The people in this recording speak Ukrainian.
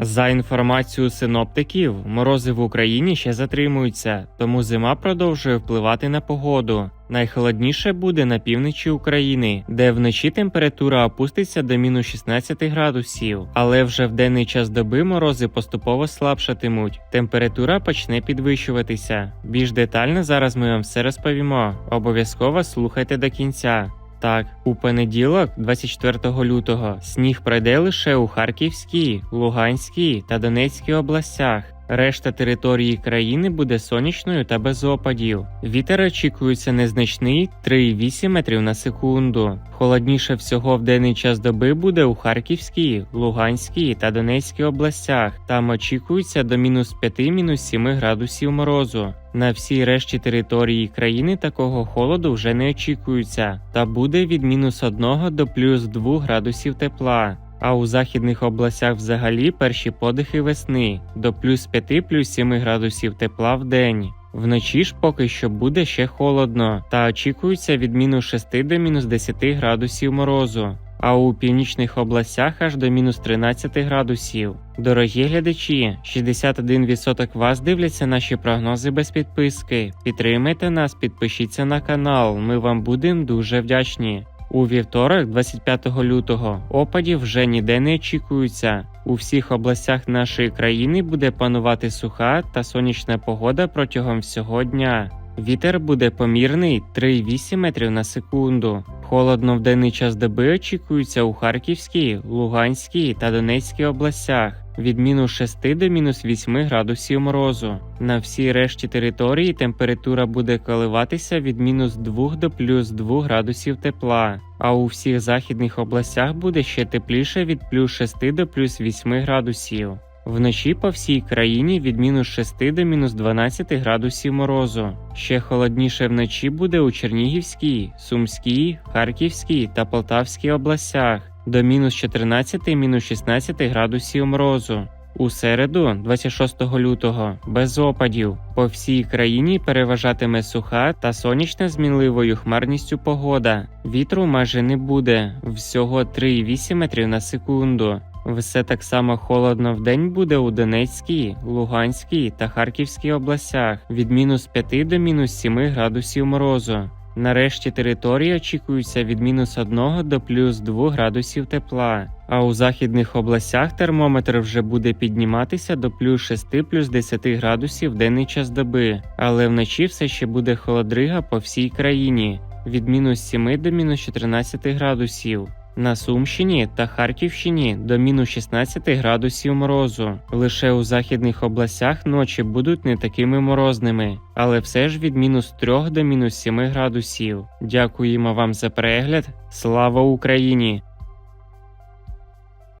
За інформацією синоптиків, морози в Україні ще затримуються, тому зима продовжує впливати на погоду. Найхолодніше буде на півночі України, де вночі температура опуститься до мінус 16 градусів, але вже в денний час доби морози поступово слабшатимуть. Температура почне підвищуватися. Більш детально зараз ми вам все розповімо. Обов'язково слухайте до кінця. Так, у понеділок, 24 лютого, сніг пройде лише у Харківській, Луганській та Донецькій областях. Решта території країни буде сонячною та без опадів. Вітер очікується незначний 3,8 метрів на секунду. Холодніше всього в денний час доби буде у Харківській, Луганській та Донецькій областях. Там очікується до мінус 5-7 градусів морозу. На всій решті території країни такого холоду вже не очікується, та буде від мінус 1 до плюс 2 градусів тепла. А у західних областях взагалі перші подихи весни до плюс 5 плюс 7 градусів тепла в день. Вночі ж поки що буде ще холодно, та очікується від мінус 6 до мінус 10 градусів морозу. А у північних областях аж до мінус 13 градусів. Дорогі глядачі, 61% вас дивляться наші прогнози без підписки. Підтримайте нас, підпишіться на канал. Ми вам будемо дуже вдячні. У вівторок, 25 лютого, опадів вже ніде не очікується. У всіх областях нашої країни буде панувати суха та сонячна погода протягом всього дня. Вітер буде помірний 3,8 метрів на секунду. Холодно в денний час доби очікується у Харківській, Луганській та Донецькій областях від мінус 6 до мінус 8 градусів морозу. На всій решті території температура буде коливатися від мінус 2 до плюс 2 градусів тепла. А у всіх західних областях буде ще тепліше від плюс 6 до плюс 8 градусів. Вночі по всій країні від мінус 6 до мінус 12 градусів морозу. Ще холодніше вночі буде у Чернігівській, Сумській, Харківській та Полтавській областях до мінус 14 мінус 16 градусів морозу. У середу, 26 лютого, без опадів по всій країні переважатиме суха та сонячна з мінливою хмарністю погода. Вітру майже не буде, всього 3,8 метрів на секунду. Все так само холодно в день буде у Донецькій, Луганській та Харківській областях від мінус 5 до мінус 7 градусів морозу. Нарешті території очікується від мінус 1 до плюс 2 градусів тепла. А у західних областях термометр вже буде підніматися до плюс 6 плюс 10 градусів в денний час доби, але вночі все ще буде холодрига по всій країні від мінус 7 до мінус 14 градусів. На Сумщині та Харківщині до мінус 16 градусів морозу. Лише у західних областях ночі будуть не такими морозними, але все ж від мінус 3 до мінус 7 градусів. Дякуємо вам за перегляд. Слава Україні!